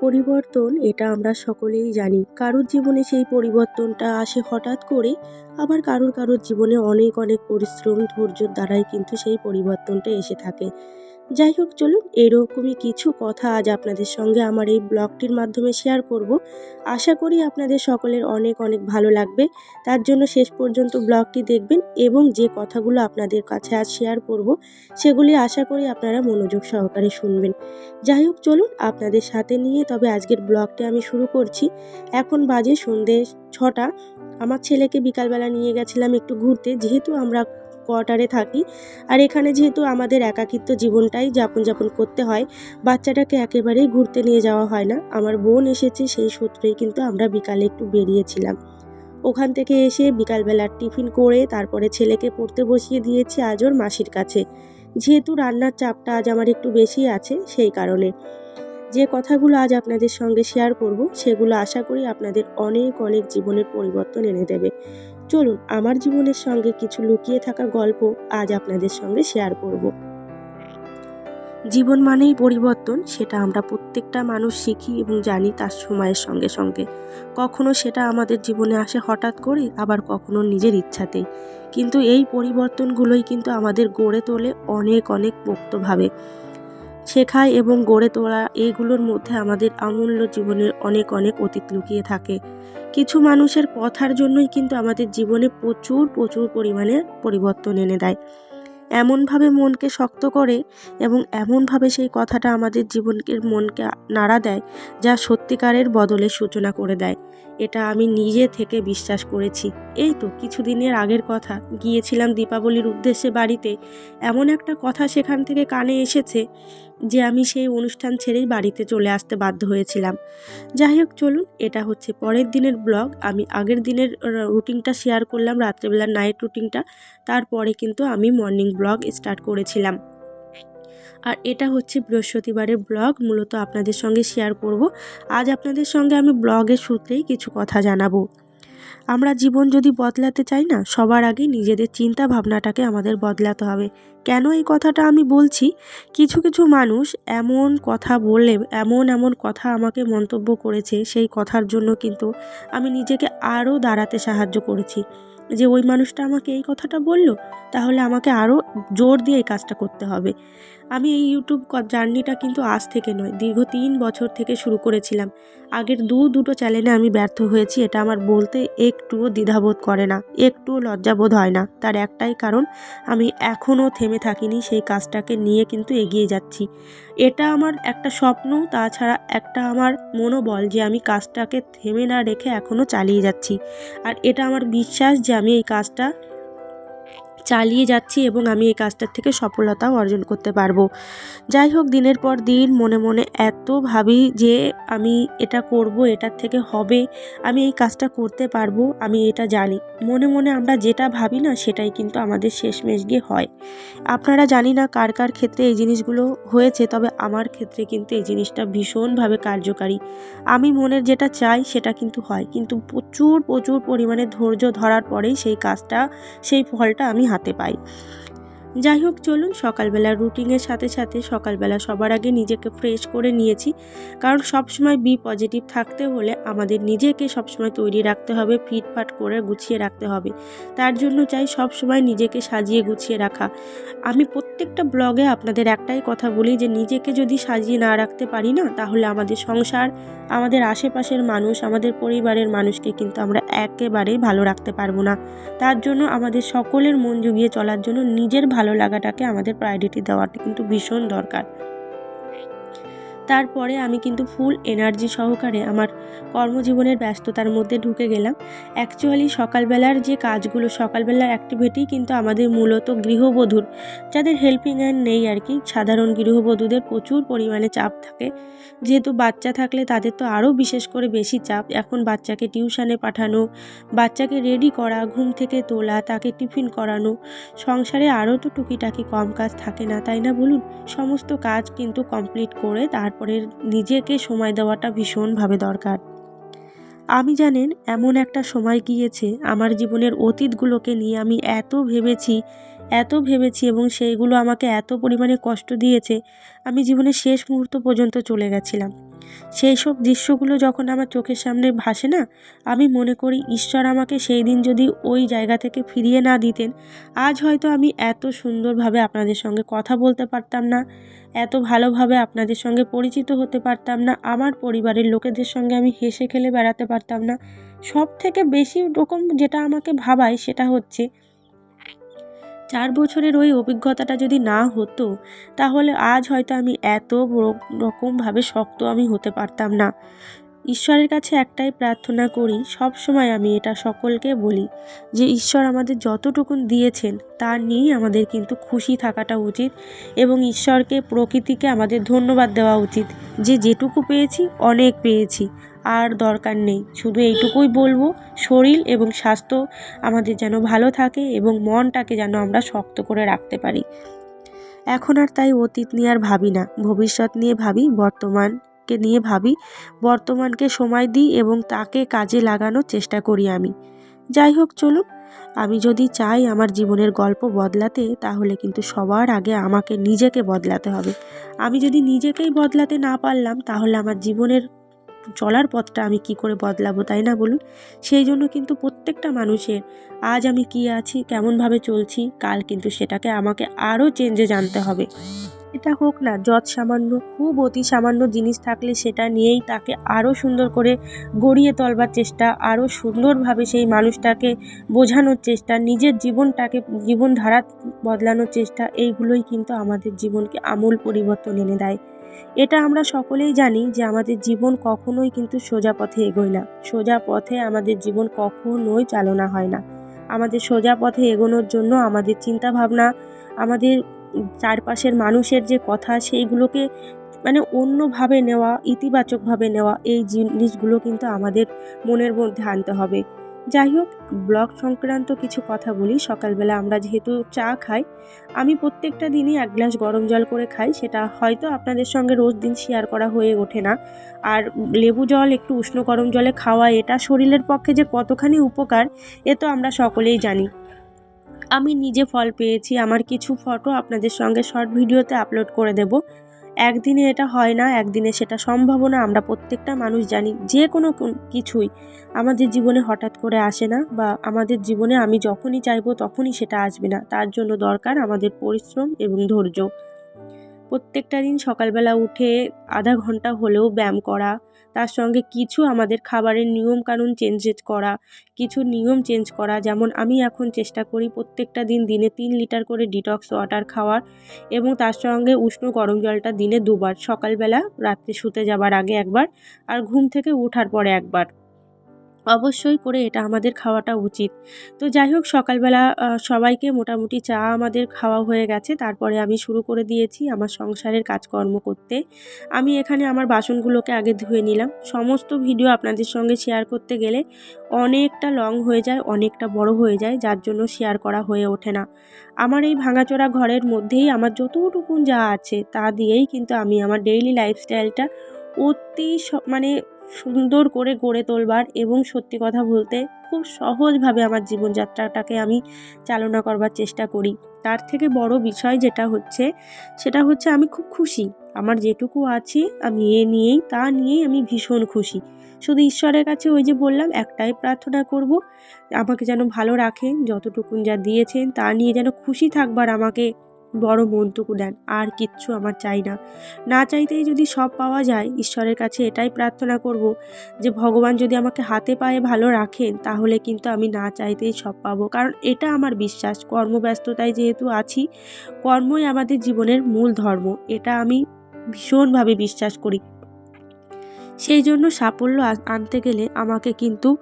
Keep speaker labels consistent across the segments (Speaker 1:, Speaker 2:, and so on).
Speaker 1: পরিবর্তন, এটা আমরা সকলেই জানি। কারোর জীবনে সেই পরিবর্তনটা আসে হঠাৎ করে, আবার কারোর কারোর জীবনে অনেক অনেক পরিশ্রম, ধৈর্যর দ্বারাই কিন্তু সেই পরিবর্তনটা এসে থাকে। যাই হোক, চলুন এরকমই কিছু কথা আজ আপনাদের সঙ্গে আমার এই ব্লগটির মাধ্যমে শেয়ার করব। আশা করি আপনাদের সকলের অনেক অনেক ভালো লাগবে। তার জন্য শেষ পর্যন্ত ব্লগটি দেখবেন এবং যে কথাগুলো আপনাদের কাছে আজ শেয়ার করব, সেগুলি আশা করি আপনারা মনোযোগ সহকারে শুনবেন। যাই হোক, চলুন আপনাদের সাথে নিয়ে তবে আজকের ব্লগটি আমি শুরু করছি। এখন বাজে সন্ধে ছটা। আমার ছেলেকে বিকালবেলা নিয়ে গেছিলাম একটু ঘুরতে। যেহেতু আমরা কোয়ার্টারে থাকি। আর এখানে যেহেতু আমাদের একাকিত্ব জীবনটাই যাপন যাপন করতে হয়, বাচ্চাটাকে একেবারেই ঘুরতে নিয়ে যাওয়া হয় না। আমার বোন এসেছে, সেই সূত্রেই কিন্তু আমরা বিকালে একটু বেরিয়েছিলাম। ওখান থেকে এসে বিকালবেলার টিফিন করে তারপরে ছেলেকে পড়তে বসিয়ে দিয়েছি আজ ওর মাসির কাছে। যেহেতু রান্নার চাপটা আজ আমার একটু বেশি আছে, সেই কারণে। যে কথাগুলো আজ আপনাদের সঙ্গে শেয়ার করব, সেগুলো আশা করি আপনাদের অনেক অনেক জীবনের পরিবর্তন এনে দেবে। চলুন, আমার জীবনের সঙ্গে কিছু লুকিয়ে থাকা গল্প আজ আপনাদের সঙ্গে শেয়ার করব। জীবন মানেই পরিবর্তন, সেটা আমরা প্রত্যেকটা মানুষ শিখি এবং জানি তার সময়ের সঙ্গে সঙ্গে। কখনো সেটা আমাদের জীবনে আসে হঠাৎ করে, আবার কখনো নিজের ইচ্ছাতেই। কিন্তু এই পরিবর্তনগুলোই কিন্তু আমাদের গড়ে তোলে অনেক অনেক পোক্তভাবে। শেখায় এবং গড়ে তোলা এইগুলোর মধ্যে আমাদের অমূল্য জীবনের অনেক অনেক অতীত লুকিয়ে থাকে। কিছু মানুষের কথার জন্যই কিন্তু আমাদের জীবনে প্রচুর প্রচুর পরিমাণে পরিবর্তন এনে দেয়। এমনভাবে মনকে শক্ত করে এবং এমনভাবে সেই কথাটা আমাদের জীবনকে, মনকে নাড়া দেয় যা সত্যিকারের বদলের সূচনা করে দেয়। এটা আমি নিজে থেকে বিশ্বাস করেছি। এই তো কিছুদিনের আগের কথা। গিয়েছিলাম দীপাবলির উদ্দেশ্যে বাড়িতে। এমন একটা কথা সেখান থেকে কানে এসেছে যে আমি সেই অনুষ্ঠান ছেড়েই বাড়িতে চলে আসতে বাধ্য হয়েছিলাম। যাই হোক চলুন, এটা হচ্ছে পরের দিনের ব্লগ। আমি আগের দিনের রুটিনটা শেয়ার করলাম রাত্রেবেলার নাইট রুটিনটা। তারপরে কিন্তু আমি মর্নিং ব্লগ স্টার্ট করেছিলাম। আর এটা হচ্ছে বৃহস্পতিবারের ব্লগ, মূলত আপনাদের সঙ্গে শেয়ার করব। আজ আপনাদের সঙ্গে আমি ব্লগের সূত্রেই কিছু কথা জানাব। আমরা জীবন যদি বদলাতে চাই না, সবার আগে নিজেদের চিন্তা ভাবনাটাকে আমাদের বদলাতে হবে। কেন এই কথাটা আমি বলছি? কিছু কিছু মানুষ এমন কথা বলে এমন এমন কথা আমাকে মন্তব্য করেছে, সেই কথার জন্য কিন্তু আমি নিজেকে আরও দাঁড়াতে সাহায্য করেছি। যে ওই মানুষটা আমাকে এই কথাটা বলল, তাহলে আমাকে আরও জোর দিয়ে এই কাজটা করতে হবে। আমি এই ইউটিউব জার্নিটা কিন্তু আজ থেকে নয়, দীর্ঘ তিন বছর থেকে শুরু করেছিলাম। আগের দু দুটো চ্যানেলে আমি ব্যর্থ হয়েছি, এটা আমার বলতে একটুও দ্বিধাবোধ করে না, একটুও লজ্জাবোধ হয় না। তার একটাই কারণ, আমি এখনও থেমে থাকিনি, সেই কাজটাকে নিয়ে কিন্তু এগিয়ে যাচ্ছি। এটা আমার একটা স্বপ্ন, তাছাড়া একটা আমার মনোবল যে আমি কাজটাকে থেমে না রেখে এখনও চালিয়ে যাচ্ছি। আর এটা আমার বিশ্বাস যে আমি এই কাজটা চালিয়ে যাচ্ছি এবং আমি এই কাজটার থেকে সফলতাও অর্জন করতে পারব। যাই হোক, দিনের পর দিন মনে মনে এত ভাবি যে আমি এটা করব, এটার থেকে হবে, আমি এই কাজটা করতে পারব, আমি এটা জানি। মনে মনে আমরা যেটা ভাবি না, সেটাই কিন্তু আমাদের শেষমেশ গিয়ে হয়। আপনারা জানি না কার কার ক্ষেত্রে এই জিনিসগুলো হয়েছে, তবে আমার ক্ষেত্রে কিন্তু এই জিনিসটা ভীষণভাবে কার্যকারী। আমি মনের যেটা চাই, সেটা কিন্তু হয়। কিন্তু প্রচুর প্রচুর পরিমাণে ধৈর্য ধরার পরেই সেই কাজটা, সেই ফলটা আমি হাতে পাই। যাই হোক, চলুন সকালবেলা রুটিনের সাথে সাথে সকালবেলা সবার আগে নিজেকে ফ্রেশ করে নিয়েছি। কারণ সবসময় বি পজিটিভ থাকতে হলে আমাদের নিজেকে সবসময় তৈরি রাখতে হবে ফিটফাট করে গুছিয়ে রাখতে হবে। তার জন্য চাই সবসময় নিজেকে সাজিয়ে গুছিয়ে রাখা। আমি প্রত্যেকটা ব্লগে আপনাদের একটাই কথা বলি যে, নিজেকে যদি সাজিয়ে না রাখতে পারি না, তাহলে আমাদের সংসার আমাদের আশেপাশের মানুষ, আমাদের পরিবারের মানুষকে কিন্তু আমরা একেবারেই ভালো রাখতে পারব না। তার জন্য আমাদের সকলের মন জুগিয়ে চলার জন্য নিজের ভালো লাগাটাকে আমাদের প্রায়োরিটি দেওয়াটা কিন্তু ভীষণ দরকার। তারপরে আমি কিন্তু ফুল এনার্জি সহকারে আমার কর্মজীবনের ব্যস্ততার মধ্যে ঢুকে গেলাম। অ্যাকচুয়ালি সকালবেলার যে কাজগুলো, সকালবেলার অ্যাক্টিভিটি কিন্তু আমাদের মূলত গৃহবধূর, যাদের হেল্পিং হ্যান্ড নেই আর কি সাধারণ গৃহবধূদের প্রচুর পরিমাণে চাপ থাকে। যেহেতু বাচ্চা থাকলে তাদের তো আরও বিশেষ করে বেশি চাপ। এখন বাচ্চাকে টিউশানে পাঠানো, বাচ্চাকে রেডি করা, ঘুম থেকে তোলা, তাকে টিফিন করানো, সংসারে আরও তো টুকিটাকি কম কাজ থাকে না, তাই না বলুন? সমস্ত কাজ কিন্তু কমপ্লিট করে তারপরে নিজেকে সময় দেওয়াটা ভীষণভাবে দরকার। আমি জানেন, এমন একটা সময় গিয়েছে আমার জীবনের অতীতগুলোকে নিয়ে আমি এত ভেবেছি এত ভেবেছি এবং সেইগুলো আমাকে এত পরিমাণে কষ্ট দিয়েছে, আমি জীবনের শেষ মুহূর্ত পর্যন্ত চলে গেছিলাম। সেই সব দৃশ্যগুলো যখন আমার চোখের সামনে ভাসে না, আমি মনে করি, ঈশ্বর আমাকে সেই দিন যদি ওই জায়গা থেকে ফিরিয়ে না দিতেন, আজ হয়তো আমি এত সুন্দরভাবে আপনাদের সঙ্গে কথা বলতে পারতাম না, এত ভালোভাবে আপনাদের সঙ্গে পরিচিত হতে পারতাম না, আমার পরিবারের লোকেদের সঙ্গে আমি হেসে খেলে বেড়াতে পারতাম না। সব থেকে বেশি রকম যেটা আমাকে ভাবায় সেটা হচ্ছে চার বছরের ওই অভিজ্ঞতাটা যদি না হতো, তাহলে আজ হয়তো আমি এত রকমভাবে শক্ত আমি হতে পারতাম না। ঈশ্বরের কাছে একটাই প্রার্থনা করি, সব সময় আমি এটা সকলকে বলি যে ঈশ্বর আমাদের যতটুকুন দিয়েছেন, তা নিয়েই আমাদের কিন্তু খুশি থাকাটা উচিত এবং ঈশ্বরকে, প্রকৃতিকে আমাদের ধন্যবাদ দেওয়া উচিত যে যেটুকু পেয়েছি, অনেক পেয়েছি, আর দরকার নেই। শুধু এইটুকুই বলব, শরীর এবং স্বাস্থ্য আমাদের যেন ভালো থাকে এবং মনটাকে যেন আমরা শক্ত করে রাখতে পারি। এখন আর তাই অতীত নিয়ে আর ভাবি না, ভবিষ্যৎ নিয়ে ভাবি বর্তমানকে নিয়ে ভাবি, বর্তমানকে সময় দিই এবং তাকে কাজে লাগানোর চেষ্টা করি আমি। যাই হোক, চলুন। আমি যদি চাই আমার জীবনের গল্প বদলাতে, তাহলে কিন্তু সবার আগে আমাকে নিজেকে বদলাতে হবে। আমি যদি নিজেকেই বদলাতে না পারলাম, তাহলে আমার জীবনের চলার পথটা আমি কি করে বদলাবো, তাই না বলুন? সেই জন্য কিন্তু প্রত্যেকটা মানুষের আজ আমি কি আছি, কেমনভাবে চলছি, কাল কিন্তু সেটাকে আমাকে আরও চেঞ্জে জানতে হবে। এটা হোক না, যত সামান্য, খুব অতি সামান্য জিনিস থাকলে সেটা নিয়েই তাকে আরও সুন্দর করে গড়িয়ে তোলবার চেষ্টা, আরও সুন্দরভাবে সেই মানুষটাকে বোঝানোর চেষ্টা, নিজের জীবনটাকে, জীবনধারা বদলানোর চেষ্টা, এইগুলোই কিন্তু আমাদের জীবনকে আমূল পরিবর্তন এনে দেয়। এটা আমরা সকলেই জানি যে আমাদের জীবন কখনোই কিন্তু সোজা পথে এগোয় না। সোজা পথে আমাদের জীবন কখনোই চালনা হয় না। আমাদের সোজা পথে এগোনোর জন্য আমাদের চিন্তাভাবনা, আমাদের চারপাশের মানুষের যে কথা, সেইগুলোকে মানে অন্যভাবে নেওয়া, ইতিবাচকভাবে নেওয়া, এই জিনিসগুলো কিন্তু আমাদের মনের মধ্যে আনতে হবে। যাই হোক, ব্লগ সংক্রান্ত কিছু কথা বলি। সকালবেলা আমরা যেহেতু চা খাই, আমি প্রত্যেকটা দিনই এক গ্লাস গরম জল করে খাই। সেটা হয়তো আপনাদের সঙ্গে রোজ দিন শেয়ার করা হয়ে ওঠে না। আর লেবু জল, একটু উষ্ণ গরম জলে খাওয়া, এটা শরীরের পক্ষে যে কতখানি উপকার, এ তো আমরা সকলেই জানি। আমি নিজে ফল পেয়েছি, আমার কিছু ফটো আপনাদের সঙ্গে শর্ট ভিডিওতে আপলোড করে দেব। একদিনে এটা হয় না, একদিনে সেটা সম্ভাবনা না। আমরা প্রত্যেকটা মানুষ জানি যে কোনো কিছুই আমাদের জীবনে হঠাৎ করে আসে না বা আমাদের জীবনে আমি যখনই চাইব তখনই সেটা আসবে না। তার জন্য দরকার আমাদের পরিশ্রম এবং ধৈর্য। প্রত্যেকটা দিন সকালবেলা উঠে আধা ঘণ্টা হলেও ব্যায়াম করা তার সঙ্গে কিছু আমাদের খাবারের নিয়মকানুন চেঞ্জ করা, কিছু নিয়ম চেঞ্জ করা। যেমন আমি এখন চেষ্টা করি প্রত্যেকটা দিন দিনে তিন লিটার করে ডিটক্স ওয়াটার খাওয়ার এবং তার সঙ্গে উষ্ণ গরম জলটা দিনে দুবার। সকালবেলা রাত্রে শুতে যাবার আগে একবার আর ঘুম থেকে ওঠার পরে একবার। অবশ্যই করে এটা আমাদের খাওয়াটা উচিত। তো যাই হোক সকালবেলা সবাইকে মোটামুটি চা আমাদের খাওয়া হয়ে গেছে। তারপরে আমি শুরু করে দিয়েছি আমার সংসারের কাজকর্ম করতে। আমি এখানে আমার বাসনগুলোকে আগে ধুয়ে নিলাম। সমস্ত ভিডিও আপনাদের সঙ্গে শেয়ার করতে গেলে অনেকটা লং হয়ে যায়, অনেকটা বড় হয়ে যায়, যার জন্য শেয়ার করা হয়ে ওঠে না। আমার এই ভাঙাচোরা ঘরের মধ্যেই আমার যতটুকুন যা আছে তা দিয়েই কিন্তু আমি আমার ডেইলি লাইফস্টাইলটা অতি মানে সুন্দর করে গড়ে তোলবার এবং সত্যি কথা বলতে খুব সহজভাবে আমার জীবনযাত্রাটাকে আমি চালনা করবার চেষ্টা করি। তার থেকে বড় বিষয় যেটা হচ্ছে, সেটা হচ্ছে আমি খুব খুশি। আমার যেটুকু আছে আমি এ নিয়েই, তা নিয়েই আমি ভীষণ খুশি। শুধু ঈশ্বরের কাছে ওই যে বললাম, একটাই প্রার্থনা করব, আমাকে যেন ভালো রাখেন, যতটুকুন যা দিয়েছেন, তা নিয়ে যেন খুশি থাকবার আমাকে বড় মনটুকু দেন, আর কিচ্ছু আমার চাই না। না চাইতেই যদি সব পাওয়া যায়, ঈশ্বরের কাছে এটাই প্রার্থনা করব যে, ভগবান যদি আমাকে হাতে পায়ে ভালো রাখেন, তাহলে কিন্তু আমি না চাইতেই সব পাবো। কারণ এটা আমার বিশ্বাস, কর্মব্যস্ততায় যেহেতু আছি, কর্মই আমাদের জীবনের মূল ধর্ম। এটা আমি ভীষণভাবে বিশ্বাস করি। সেই জন্য সাফল্য আনতে গেলে আমাকে কিন্তু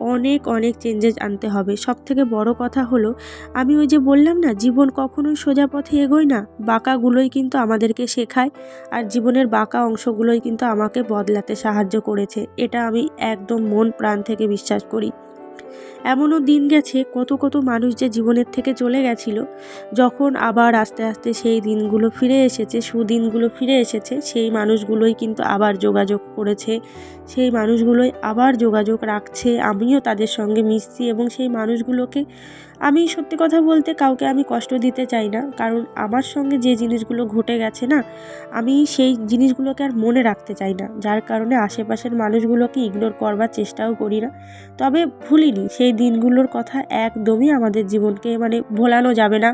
Speaker 1: অনেক অনেক চেঞ্জেস আনতে হবে। সব থেকে বড় কথা হলো, আমি ওই যে বললাম না, জীবন কখনোই সোজা পথে এগোয় না। বাঁকাগুলোই কিন্তু আমাদেরকে শেখায় আর জীবনের বাঁকা অংশগুলোই কিন্তু আমাকে বদলাতে সাহায্য করেছে। এটা আমি একদম মন প্রাণ থেকে বিশ্বাস করি। এমনও দিন গেছে কত কত মানুষ যে জীবনের থেকে চলে গেছিল, যখন আবার আস্তে আস্তে সেই দিনগুলো ফিরে এসেছে, সুদিনগুলো ফিরে এসেছে, সেই মানুষগুলোই কিন্তু আবার যোগাযোগ করেছে, সেই মানুষগুলোই আবার যোগাযোগ রাখছে। আমিও তাদের সঙ্গে মিশছি এবং সেই মানুষগুলোকে আমি সত্যি কথা বলতে কাউকে আমি কষ্ট দিতে চাই না। কারণ আমার সঙ্গে যে জিনিসগুলো ঘটে গেছে না, আমি সেই জিনিসগুলোকে আর মনে রাখতে চাই না। যার কারণে আশেপাশের মানুষগুলোকে ইগনোর করবার চেষ্টাও করি না। তবে ভুলিনি, সেই দিনগুলোর কথা একদমই আমাদের জীবনকে মানে ভোলানো যাবে না।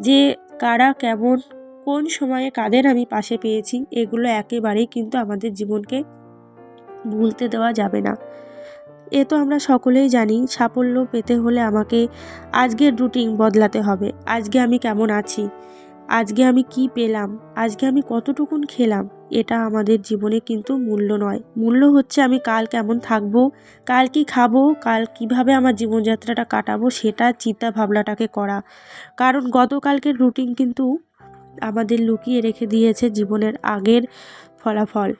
Speaker 1: যে কারা কেমন, কোন সময়ে কাদের আমি পাশে পেয়েছি, এগুলো একেবারেই কিন্তু আমাদের জীবনকে ভুলতে দেওয়া যাবে না। এ তো আমরা সকলেই জানি, সাফল্য পেতে হলে আমাকে আজকের রুটিন বদলাতে হবে। আজকে আমি কেমন আছি? আজকে আমি কি পেলাম? আজকে আমি কতটুকুন খেলাম? এটা আমাদের জীবনে কিন্তু মূল্য নয়। মূল্য হচ্ছে আমি কাল কেমন থাকব, কাল কি খাব, কাল কীভাবে আমার জীবনযাত্রাটা কাটাবো, সেটা চিন্তা ভাবনাটাকে করা। কারণ গতকালকের রুটিন কিন্তু আমাদের লুকিয়ে রেখে দিয়েছে জীবনের আগের ফলাফল।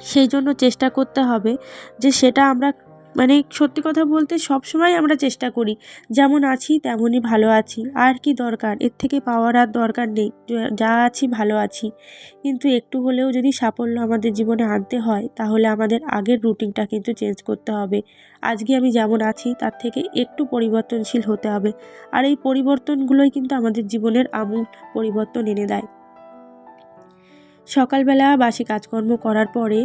Speaker 1: সেই জন্য চেষ্টা করতে হবে যে সেটা আমরা মানে সত্যি কথা বলতে সব সময় আমরা চেষ্টা করি। যেমন আছি, তেমনই ভালো আছি। আর কি দরকার? এর থেকে পাওয়ার আর দরকার নেই। যা আছি, ভালো আছি। কিন্তু একটু হলেও যদি সাফল্য আমাদের জীবনে আনতে হয়, তাহলে আমাদের আগের রুটিনটা কিন্তু চেঞ্জ করতে হবে। আজকে আমি যেমন আছি, তার থেকে একটু পরিবর্তনশীল হতে হবে। আর এই পরিবর্তনগুলোই কিন্তু আমাদের জীবনের আমূল পরিবর্তন এনে দেয়। সকালবেলা বাসি কাজকর্ম করার পরে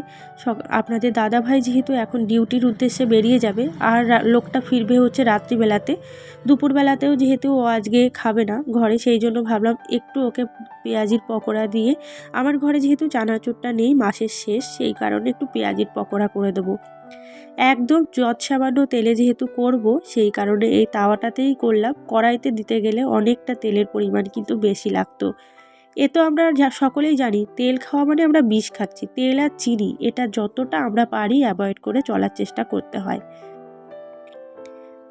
Speaker 1: আপনাদের দাদাভাই যেহেতু এখন ডিউটির উদ্দেশ্যে বেরিয়ে যাবে, আর লোকটা ফিরবে হচ্ছে রাত্রিবেলাতে। দুপুরবেলাতেও যেহেতু ও আজকে খাবে না ঘরে, সেই জন্য ভাবলাম একটু ওকে পেঁয়াজির পকোড়া দিয়ে আমার ঘরে যেহেতু চানাচুরটা নেই মাসের শেষ, সেই কারণে একটু পেঁয়াজির পকোড়া করে দেবো। একদম যৎ সামান্য তেলে যেহেতু করব, সেই কারণে এই তাওয়াটাতেই করলাম। কড়াইতে দিতে গেলে অনেকটা তেলের পরিমাণ কিন্তু বেশি লাগতো। এ তো আমরা সকলেই জানি, তেল খাওয়া মানে আমরা বিষ খাচ্ছি। তেল আর চিনি, এটা যতটা আমরা পারি অ্যাভয়েড করে চলার চেষ্টা করতে হয়।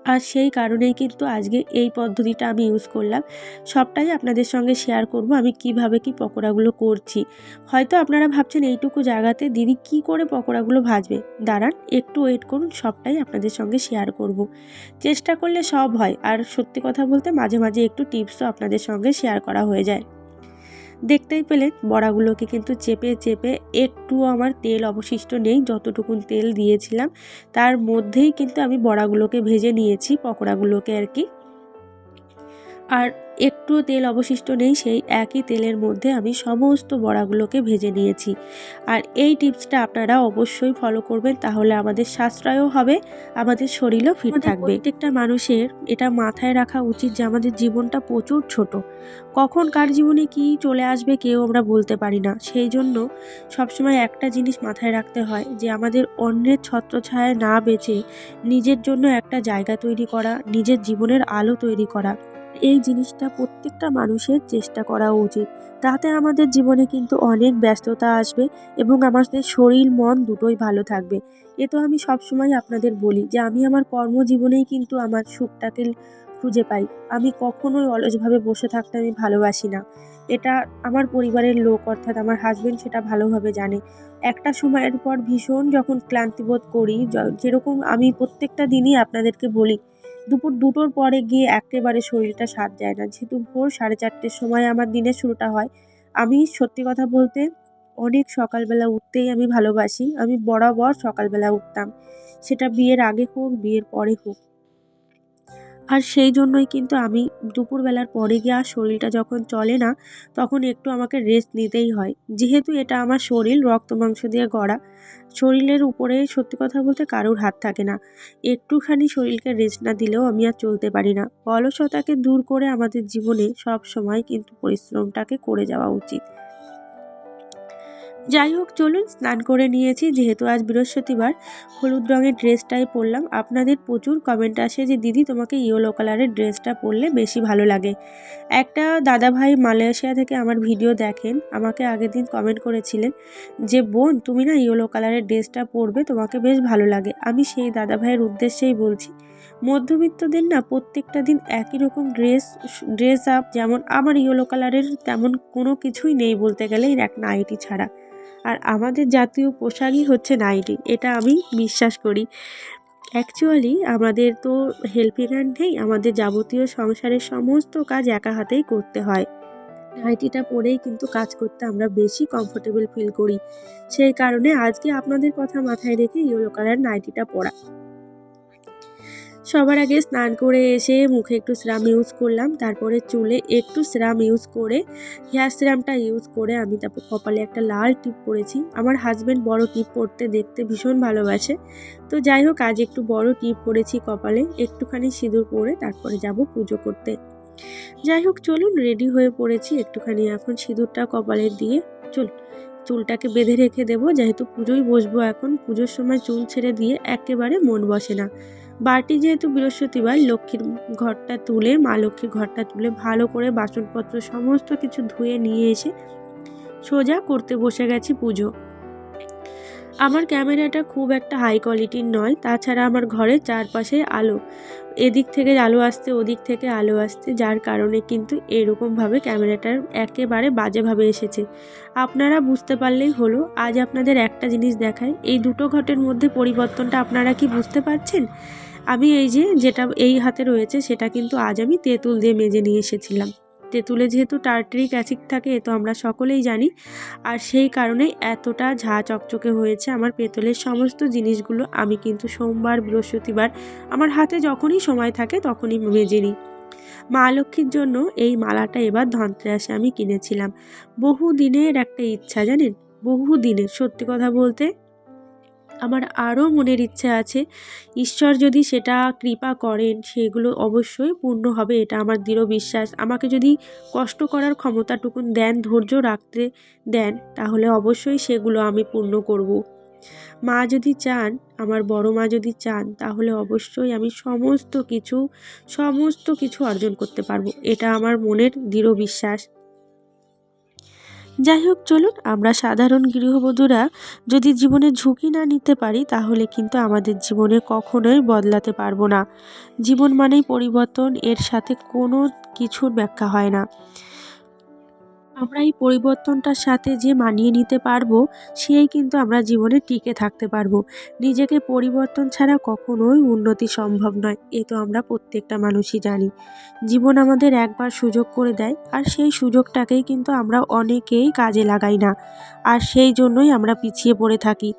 Speaker 1: আর সেই কারণেই কিন্তু আজকে এই পদ্ধতিটা আমি ইউজ করলাম। সবটাই আপনাদের সঙ্গে শেয়ার করব, আমি কীভাবে কি পকোড়াগুলো করছি। হয়তো আপনারা ভাবছেন এইটুকু জায়গাতে দিদি কি করে পকোড়াগুলো ভাজবে? দাঁড়ান, একটু ওয়েট করুন, সবটাই আপনাদের সঙ্গে শেয়ার করব। চেষ্টা করলে সব হয়, আর সত্যি কথা বলতে মাঝে মাঝে একটু টিপসও আপনাদের সঙ্গে শেয়ার করা হয়ে যায়। দেখতেই পেলে বড়াগুলোকে কিন্তু চেপে চেপে একটু আমার তেল অবশিষ্ট নেই, যতটুকুন তেল দিয়েছিলাম। তার মধ্যেই কিন্তু আমি বড়াগুলোকে ভেজে নিয়েছি, পকোড়াগুলোকে আর কি। আর একটুও তেল অবশিষ্ট নেই সেই একই তেলের মধ্যে আমি সমস্ত বড়াগুলোকে ভেজে নিয়েছি। আর এই টিপসটা আপনারা অবশ্যই ফলো করবেন তাহলে আমাদের সাশ্রয়ও হবে আমাদের শরীরও ফিট থাকবে। প্রত্যেকটা মানুষের এটা মাথায় রাখা উচিত যে আমাদের জীবনটা প্রচুর ছোট। কখন কার জীবনে কি চলে আসবে কেউ আমরা বলতে পারি না। সেই জন্য সবসময় একটা জিনিস মাথায় রাখতে হয় যে আমাদের অন্যের ছত্রছায়ায় না বেঁচে নিজের জন্য একটা জায়গা তৈরি করা নিজের জীবনের আলো তৈরি করা। এই জিনিসটা প্রত্যেকটা মানুষের চেষ্টা করা উচিত। তাতে আমাদের জীবনে কিন্তু অনেক ব্যস্ততা আসবে এবং আমাদের শরীর, মন দুটোই ভালো থাকবে। এ তো আমি সবসময় আপনাদের বলি যে, আমি আমার কর্মজীবনেই কিন্তু আমার সুখটাকে খুঁজে পাই। আমি কখনোই অলসভাবে বসে থাকতে আমি ভালোবাসি না। এটা আমার পরিবারের লোক, অর্থাৎ আমার হাজব্যান্ড সেটা ভালোভাবে জানে। একটা সময়ের পর ভীষণ যখন ক্লান্তিবোধ করি যেরকম আমি প্রত্যেকটা দিনই আপনাদেরকে বলি দুপুর দুটোর পরে গিয়ে একেবারে শরীরটা সাথ যায় না। যেহেতু ভোর সাড়ে চারটের সময় আমার দিনের শুরুটা হয়, আমি সত্যি কথা বলতে অনেক সকালবেলা উঠতেই আমি ভালোবাসি। আমি বরাবর সকালবেলা উঠতাম। সেটা বিয়ের আগে হোক, বিয়ের পরে হোক। আর সেই জন্যই কিন্তু আমি দুপুরবেলার পরে গিয়ে আর শরীরটা যখন চলে না, তখন একটু আমাকে রেস্ট নিতেই হয়। যেহেতু এটা আমার শরীর, রক্ত মাংস দিয়ে গড়া, শরীরের উপরে সত্যি কথা বলতে কারোর হাত থাকে না। একটুখানি শরীরকে রেস্ট না দিলেও আমি আর চলতে পারি না। অলসতাকে দূর করে আমাদের জীবনে সব সময় কিন্তু পরিশ্রমটাকে করে যাওয়া উচিত। যাই হোক, চলুন স্নান করে নিয়েছি। যেহেতু আজ বৃহস্পতিবার, হলুদ রঙের ড্রেসটাই পরলাম। আপনাদের প্রচুর কমেন্ট আসে যে, দিদি, তোমাকে ইয়েলো কালারের ড্রেসটা পরলে বেশি ভালো লাগে। একটা দাদা ভাই মালয়েশিয়া থেকে আমার ভিডিও দেখেন। আমাকে আগের দিন কমেন্ট করেছিলেন যে, বোন, তুমি না ইয়েলো কালারের ড্রেসটা পরবে, তোমাকে বেশ ভালো লাগে। আমি সেই দাদা ভাইয়ের উদ্দেশ্যেই বলছি, মধ্যবিত্তদের না প্রত্যেকটা দিন একই রকম ড্রেস ড্রেস আপ, যেমন আমার ইয়েলো কালারের তেমন কোনো কিছুই নেই বলতে গেলে এক নাইটি ছাড়া। আর আমাদের জাতীয় পোশাকই হচ্ছে নাইটি, এটা আমি বিশ্বাস করি। অ্যাকচুয়ালি আমাদের তো হেল্পিং হ্যান্ড নেই আমাদের যাবতীয় সংসারের সমস্ত কাজ একা হাতেই করতে হয়। নাইটিটা পরেই কিন্তু কাজ করতে আমরা বেশি কমফোর্টেবল ফিল করি। সেই কারণে আজকে আপনাদের কথা মাথায় রেখে ইয়েলো কালার নাইটিটা পরা। সবার আগে স্নান করে এসে মুখে একটু সিরাম ইউজ করলাম, তারপরে চুলে একটু সিরাম ইউজ করে হেয়ার সিরামটা ইউজ করে আমি তারপর কপালে একটা লাল টিপ পরেছি। আমার হাজব্যান্ড বড় টিপ পরতে দেখতে ভীষণ ভালোবাসে। তো যাই হোক, আজ একটু বড় টিপ পরেছি কপালে, একটুখানি সিঁদুর পরে তারপরে যাব পুজো করতে। যাই হোক, চলুন রেডি হয়ে পড়েছি একটুখানি এখন সিঁদুরটা কপালে দিয়ে। চল, চুলটাকে বেঁধে রেখে দেবো, যেহেতু পুজোয় বসবো এখন, পুজোর সময় চুল ছেড়ে দিয়ে একেবারে মন বসে না। বাটি যেহেতু বৃহস্পতিবার, লক্ষ্মীর ঘরটা তুলে, মা লক্ষ্মীর ঘরটা তুলে ভালো করে বাসনপত্র সমস্ত কিছু ধুয়ে নিয়ে এসে সোজা করতে বসে গেছি পুজো। আমার ক্যামেরাটা খুব একটা হাই কোয়ালিটির নয়, তাছাড়া আমার ঘরের চারপাশে আলো, এদিক থেকে আলো আসতে ওদিক থেকে আলো আসতে যার কারণে কিন্তু এরকমভাবে ক্যামেরাটার একেবারে বাজেভাবে এসেছে। আপনারা বুঝতে পারলেই হলো, আজ আপনাদের একটা জিনিস দেখায় এই দুটো ঘটের মধ্যে পরিবর্তনটা আপনারা কি বুঝতে পারছেন? আমি এই যে যেটা এই হাতে রয়েছে সেটা কিন্তু আজ আমি তেঁতুল দিয়ে মেজে নিয়ে এসেছিলাম। তেঁতুলে যেহেতু টার্টারিক অ্যাসিড থাকে তো আমরা সকলেই জানি। আর সেই কারণেই এতটা ঝা চকচকে হয়েছে আমার পেতলের সমস্ত জিনিসগুলো। আমি কিন্তু সোমবার, বৃহস্পতিবার আমার হাতে যখনই সময় থাকে তখনই মেজে নিই। মা লক্ষ্মীর জন্য এই মালাটা এবার ধনত্রাসে আমি কিনেছিলাম। বহু দিনের একটা ইচ্ছা জানেন? বহু দিনের সত্যি কথা বলতে আমার আরও মনের ইচ্ছে আছে। ঈশ্বর যদি সেটা কৃপা করেন, সেগুলো অবশ্যই পূর্ণ হবে, এটা আমার দৃঢ় বিশ্বাস। আমাকে যদি কষ্ট করার ক্ষমতাটুকুন দেন, ধৈর্য রাখতে দেন, তাহলে অবশ্যই সেগুলো আমি পূর্ণ করব। মা যদি চান, আমার বড় মা যদি চান, তাহলে অবশ্যই আমি সমস্ত কিছু সমস্ত কিছু অর্জন করতে পারব। এটা আমার মনের দৃঢ় বিশ্বাস। যাই হোক চলুন আমরা সাধারণ গৃহবধূরা যদি জীবনে ঝুঁকি না নিতে পারি, তাহলে কিন্তু আমাদের জীবনে কখনোই বদলাতে পারব না। জীবন মানেই পরিবর্তন, এর সাথে কোনো কিছুর ব্যাখ্যা হয় না। আমরা এই পরিবর্তনটার সাথে যে মানিয়ে নিতে পারব, সেই কিন্তু আমরা জীবনে টিকে থাকতে পারব। নিজেকে পরিবর্তন ছাড়া কখনোই উন্নতি সম্ভব নয়, এ তো আমরা প্রত্যেকটা মানুষই জানি। জীবন আমাদের একবার সুযোগ করে দেয়, আর সেই সুযোগটাকেই কিন্তু আমরা অনেকেই কাজে লাগাই না, আর সেই জন্যই আমরা পিছিয়ে পড়ে থাকি।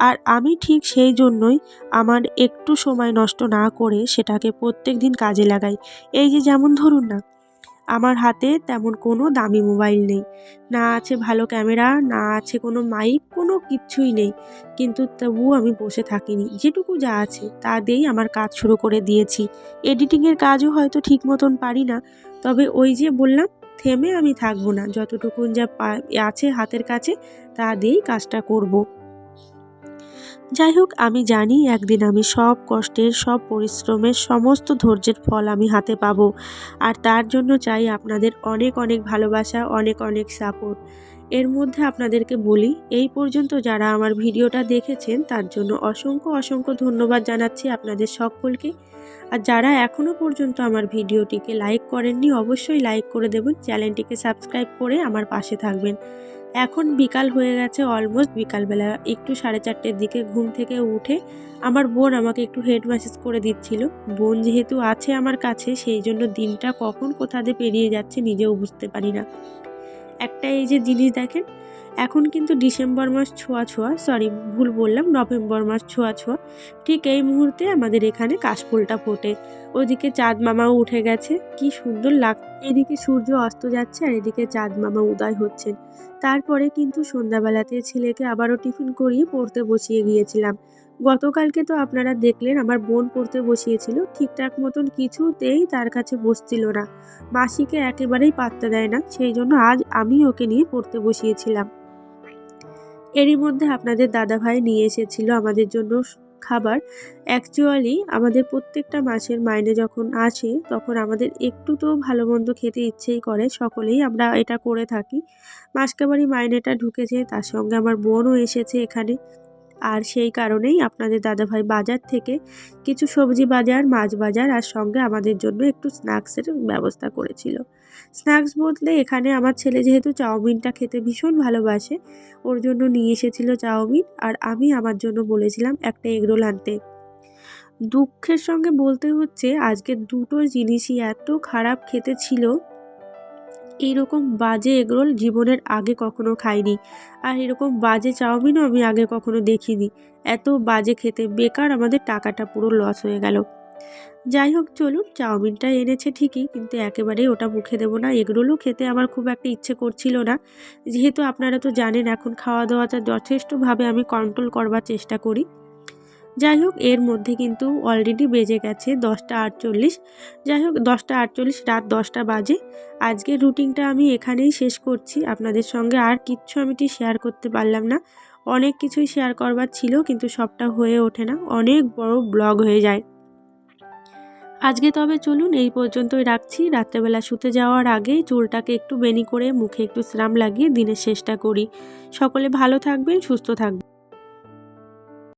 Speaker 1: আর আমি ঠিক সেই জন্যই আমার একটু সময় নষ্ট না করে সেটাকে প্রত্যেক দিন কাজে লাগাই। এই যে যেমন ধরুন না আমার হাতে তেমন কোনো দামি মোবাইল নেই। না আছে ভালো ক্যামেরা, না আছে কোনো মাইক, কোনো কিচ্ছুই নেই। কিন্তু তবুও আমি বসে থাকিনি। যেটুকু যা আছে, তা দিয়েই আমার কাজ শুরু করে দিয়েছি। এডিটিংয়ের কাজও হয়তো ঠিক মতন পারি না। তবে ওই যে বললাম, থেমে আমি থাকব না। যতটুকুন যা আছে হাতের কাছে, তা দিয়েই কাজটা করব। যাই হোক, আমি জানি একদিন আমি সব কষ্টের, সব পরিশ্রমের, সমস্ত ধৈর্যের ফল আমি হাতে পাবো। আর তার জন্য চাই আপনাদের অনেক অনেক ভালোবাসা, অনেক অনেক সাপোর্ট এর মধ্যে আপনাদেরকে বলি, এই পর্যন্ত যারা আমার ভিডিওটা দেখেছেন, তার জন্য অসংখ্য অসংখ্য ধন্যবাদ জানাচ্ছি আপনাদের সকলকে। আর যারা এখনও পর্যন্ত আমার ভিডিওটিকে লাইক করেননি, অবশ্যই লাইক করে দেবেন, চ্যানেলটিকে সাবস্ক্রাইব করে আমার পাশে থাকবেন। এখন বিকাল হয়ে গেছে অলমোস্ট বিকালবেলা। একটু সাড়ে চারটের দিকে ঘুম থেকে উঠে আমার বোন আমাকে একটু হেড ম্যাসেজ করে দিচ্ছিল। বোন যেহেতু আছে আমার কাছে, সেই জন্য দিনটা কখন কোথা দিয়ে পেরিয়ে যাচ্ছে নিজেও বুঝতে পারি না। একটা এই যে জিনিস দেখেন এখন কিন্তু ডিসেম্বর মাস ছোঁয়া ছোঁয়া সরি ভুল বললাম, নভেম্বর মাস ছোঁয়া ছোঁয়া। ঠিক এই মুহূর্তে আমাদের এখানে কাশফুলটা ফোটে। ওদিকে চাঁদ মামাও উঠে গেছে। কি সুন্দর লাগ এদিকে সূর্য অস্ত যাচ্ছে আর এদিকে চাঁদ মামা উদয় হচ্ছেন। তারপরে কিন্তু সন্ধ্যাবেলাতে ছেলেকে আবারও টিফিন করিয়ে পড়তে বসিয়ে গিয়েছিলাম গতকালকে তো আপনারা দেখলেন, আমার বোন পড়তে বসিয়েছিল। ঠিকঠাক মতন কিছুতেই তার কাছে বসছিল না। মাসিকে একেবারেই পাত্তা দেয় না। সেই জন্য আজ আমি ওকে নিয়ে পড়তে বসিয়েছিলাম। এরই মধ্যে আপনাদের দাদাভাই নিয়ে এসেছিল আমাদের জন্য খাবার। অ্যাকচুয়ালি আমাদের প্রত্যেকটা মাসের মাইনে যখন আসে, তখন আমাদের একটু তো ভালো মন্দ খেতে ইচ্ছেই করে, সকলেই আমরা এটা করে থাকি। মাসকাবারি মাইনেটা ঢুকেছে, তার সঙ্গে আমার বোনও এসেছে এখানে। আর সেই কারণেই আপনাদের দাদাভাই বাজার থেকে কিছু সবজি বাজার, মাছ বাজার আর সঙ্গে আমাদের জন্য একটু স্ন্যাক্সের ব্যবস্থা করেছিল। স্ন্যাক্স বলতে এখানে আমার ছেলে যেহেতু চাউমিনটা খেতে ভীষণ ভালোবাসে, ওর জন্য নিয়ে এসেছিল চাউমিন আর আমি আমার জন্য বলেছিলাম একটা এগরোল আনতে। দুঃখের সঙ্গে বলতে হচ্ছে আজকে দুটো জিনিসই এত খারাপ খেতে ছিল এইরকম বাজে এগরোল জীবনের আগে কখনো খাইনি। আর এরকম বাজে চাউমিনও আমি আগে কখনো দেখিনি। এত বাজে খেতে বেকার আমাদের টাকাটা পুরো লস হয়ে গেল। যাই হোক, চলুন, চাউমিনটা এনেছে ঠিকই, কিন্তু একেবারেই ওটা মুখে দেবো না। এগরোলও খেতে আমার খুব একটা ইচ্ছে করছিল না। যেহেতু আপনারা তো জানেন, এখন খাওয়া দাওয়াটা যথেষ্টভাবে আমি কন্ট্রোল করবার চেষ্টা করি। যাই হোক এর মধ্যে কিন্তু অলরেডি বেজে গেছে দশটা আটচল্লিশ। যাই হোক দশটা আটচল্লিশ, রাত দশটা বাজে। আজকের রুটিনটা আমি এখানেই শেষ করছি। আপনাদের সঙ্গে আর কিচ্ছু আমি শেয়ার করতে পারলাম না। অনেক কিছুই শেয়ার করবার ছিল, কিন্তু সবটা হয়ে ওঠে না। অনেক বড় ব্লগ হয়ে যায়। আজকে তবে চলুন, এই পর্যন্তই রাখছি। রাত্রেবেলা শুতে যাওয়ার আগেই চুলটাকে একটু বেনি করে মুখে একটু স্রাম লাগিয়ে দিনের শেষটা করি। সকলে ভালো থাকবেন, সুস্থ থাকবেন।